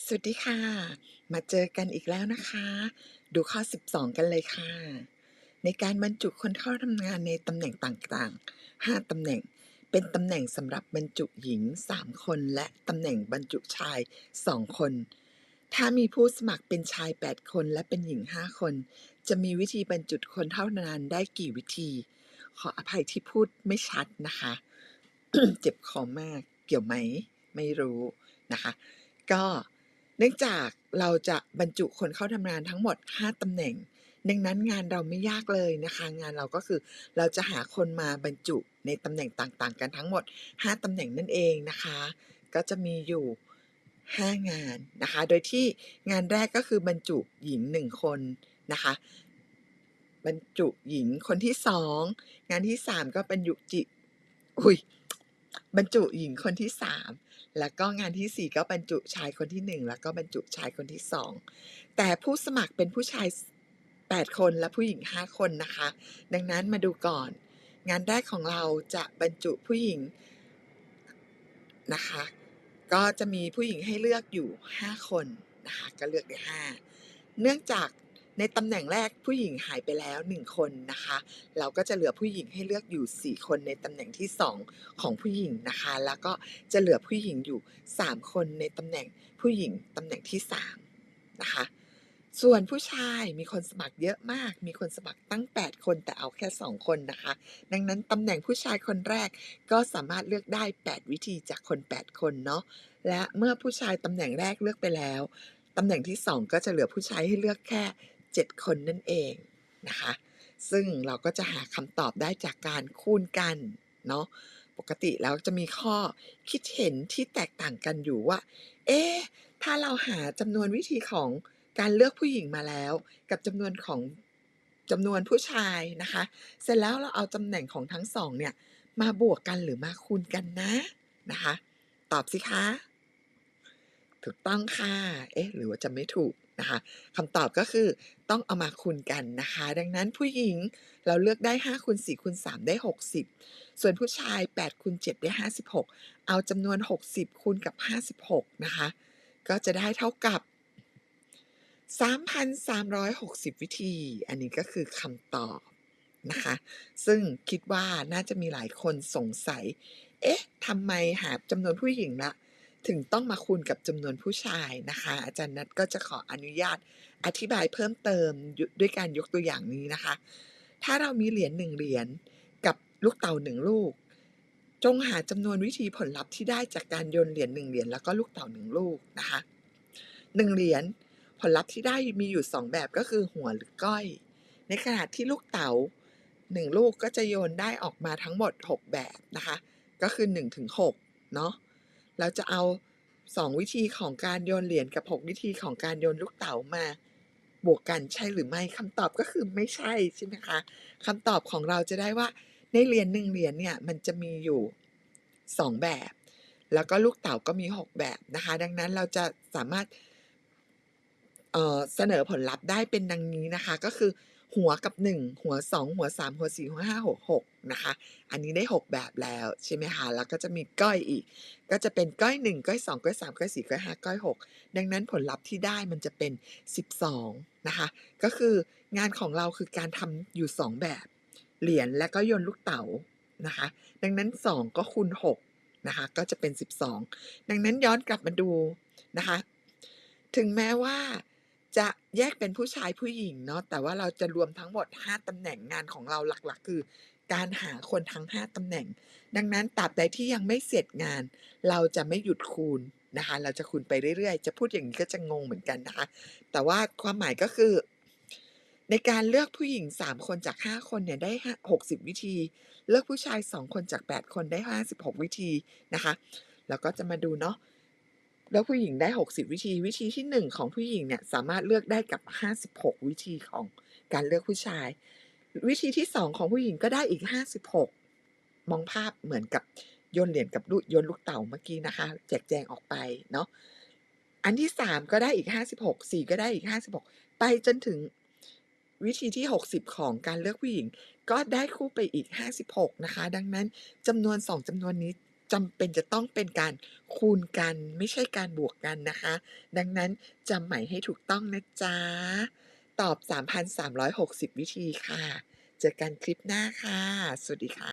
สวัสดีค่ะ มาเจอกันอีกแล้วนะคะ ดูข้อ 12 กันเลยค่ะ ในการบรรจุคนเข้าทำงานในตำแหน่งต่างๆ 5ตำแหน่ง เป็นตำแหน่งสำหรับบรรจุหญิง 3 คน และตำแหน่งบรรจุชาย 2 คน ถ้ามีผู้สมัครเป็นชาย 8 คนและเป็นหญิง 5 คน จะมีวิธีบรรจุคนเข้างานได้กี่วิธี ขออภัยที่พูดไม่ชัดนะคะ เจ็บคอมาก เกี่ยวไหม ไม่รู้นะคะ ก็ เนื่องจากเราจะบรรจุคนเข้าทำงานทั้งหมด 5ตำแหน่ง ดังนั้นงานเราไม่ยากเลยนะคะ งานเราก็คือเราจะหาคนมาบรรจุในตำแหน่งต่างๆ กันทั้งหมด 5ตำแหน่งนั่นเองนะคะ ก็จะมีอยู่ 5 งานนะคะ โดยที่งานแรกก็คือบรรจุหญิง 1 คนนะคะ บรรจุหญิงคนที่ 2 งานที่ 3 ก็บรรจุจิ อุ๊ย บรรจุหญิงคนที่3แล้วก็งานที่4ก็บรรจุชายคนที่1แล้วก็บรรจุชายคนที่2แต่ผู้สมัครเป็นผู้ชาย8คนและผู้หญิง5คนนะคะ ดังนั้นมาดูก่อน งานแรกของเราจะบรรจุผู้หญิงนะคะ ก็จะมีผู้หญิงให้เลือกอยู่5คนนะคะก็เลือกได้5เนื่องจาก ในตำแหน่งแรกผู้หญิงหายไปแล้ว 1 คนนะคะ เราก็จะเหลือผู้หญิงให้เลือกอยู่ 4 คนในตำแหน่งที่ 2 ของผู้หญิงนะคะ แล้วก็จะเหลือผู้หญิงอยู่ 3 คนในตำแหน่งผู้หญิงตำแหน่งที่3นะคะส่วนผู้ชายมีคนสมัครเยอะมาก มีคนสมัครตั้ง 8 คนแต่เอาแค่ 2 คนนะคะ ดังนั้นตำแหน่งผู้ชายคนแรกก็สามารถเลือกได้ 8 วิธีจากคน 8 คนเนาะ และเมื่อผู้ชายตำแหน่งแรกเลือกไปแล้ว ตำแหน่งที่ 2 ก็จะเหลือผู้ชายให้เลือกแค่ 7 คนนั่นเองนะคะ ซึ่งเราก็จะหาคำตอบได้จากการคูณกันเนาะปกติแล้วจะมีข้อคิดเห็นที่แตกต่างกันอยู่ว่า เอ๊ะถ้าเราหาจำนวนวิธีของการเลือกผู้หญิงมาแล้ว กับจำนวนของจำนวนผู้ชายนะคะ เสร็จแล้วเราเอาตำแหน่งของทั้ง2เนี่ยมาบวกกันหรือมาคูณกันนะนะคะ ตอบสิคะ ถูกต้องค่ะ เอ๊ะ หรือว่าจะไม่ถูกนะคะคำตอบก็คือต้องเอามาคูณกันนะคะ ดังนั้นผู้หญิงเราเลือกได้5คูณ4คูณ3ได้ 60 ส่วนผู้ชาย8คูณ7ได้ 56 เอาจำนวน 60คูณกับ 56 นะคะ ก็จะได้เท่ากับ 3,360 วิธี อันนี้ก็คือคำตอบนะคะ ซึ่งคิดว่าน่าจะมีหลายคนสงสัย เอ๊ะทำไมหาจำนวนผู้หญิงละ ถึงต้องมาคูณกับจำนวนผู้ชายนะคะ อาจารย์นัทก็จะขออนุญาตอธิบายเพิ่มเติมด้วยการยกตัวอย่างนี้นะคะ ถ้าเรามีเหรียญ1เหรียญกับลูกเต่า1ลูก จงหาจำนวนวิธีผลลัพธ์ที่ได้จากการโยนเหรียญ1เหรียญแล้วก็ลูกเต่า1ลูกนะคะ1เหรียญผลลัพธ์ที่ได้มีอยู่ 2 แบบก็คือหัวหรือก้อย ในขณะที่ลูกเต๋า1 ลูกก็จะโยนได้ออกมาทั้งหมด 6 แบบนะคะ ก็คือ1-6เนาะ เราจะเอา2วิธีของการโยนเหรียญกับ6วิธีของการโยนลูกเต๋ามาบวกกันใช่หรือไม่คำตอบก็คือไม่ใช่ใช่ไหมคะคำตอบของเราจะได้ว่าในเหรียญหนึ่งเหรียญเนี่ยมันจะมีอยู่ 2 แบบ แล้วก็ลูกเต๋าก็มี 6 แบบนะคะ ดังนั้นเราจะสามารถ เอ่อเสนอผลลัพธ์ได้เป็นดังนี้นะคะ ก็คือหัวกับ 1 หัว 2 หัว 3 หัว 4 หัว 5 หัว6นะคะ อันนี้ได้ 6 แบบแล้วใช่ไหมคะ แล้วก็จะมีก้อยอีก ก็จะเป็นก้อย 1 ก้อย 2 ก้อย 3 ก้อย 4 ก้อย 5 ก้อย 6 ดังนั้นผลลัพธ์ที่ได้มันจะเป็น 12 นะคะ ก็คืองานของเราคือการทำอยู่ 2 แบบ เหรียญและก็โยนลูกเต๋านะคะ ดังนั้น 2 ก็คูณ6นะคะ ก็จะเป็น 12 ดังนั้นย้อนกลับมาดูนะคะ ถึงแม้ว่า จะแยกเป็นผู้ชายผู้หญิงเนาะแต่ว่าเราจะรวมทั้งหมด 5 ตำแหน่งงานของเราหลักๆ คือ การหาคนทั้ง 5 ตำแหน่ง ดังนั้นตราบใดที่ยังไม่เสร็จงาน เราจะไม่หยุดคูณนะคะ เราจะคูณไปเรื่อยๆ จะพูดอย่างนี้ก็จะงงเหมือนกันนะคะ แต่ว่าความหมายก็คือ ในการเลือกผู้หญิง 3 คนจาก 5 คนเนี่ยได้ห้า60 วิธี เลือกผู้ชาย 2 คนจาก 8 คนได้ 56 วิธีนะคะเราก็จะมาดูเนาะ เลือกผู้หญิงได้ 60 วิธี วิธีที่ 1 ของผู้หญิงเนี่ยสามารถเลือกได้กับ 56 วิธีของการเลือกผู้ชาย วิธีที่ 2 ของผู้หญิงก็ได้อีก 56 มองภาพเหมือนกับโยนเหรียญกับลูกโยนลูกเต๋าเมื่อกี้นะคะ แจกแจงออกไปเนาะอันที่ 3 ก็ได้อีก 56 4 ก็ได้อีก 56 ไปจนถึงวิธีที่ 60 ของการเลือกผู้หญิง ก็ได้คู่ไปอีก 56 นะคะ ดังนั้นจำนวน 2จำนวนนี้ จำเป็นจะต้องเป็นการคูณกันไม่ใช่การบวกกันนะคะ ดังนั้นจำใหม่ให้ถูกต้องนะจ๊ะ ตอบ 3,360 วิธีค่ะ เจอกันคลิปหน้าค่ะ สวัสดีค่ะ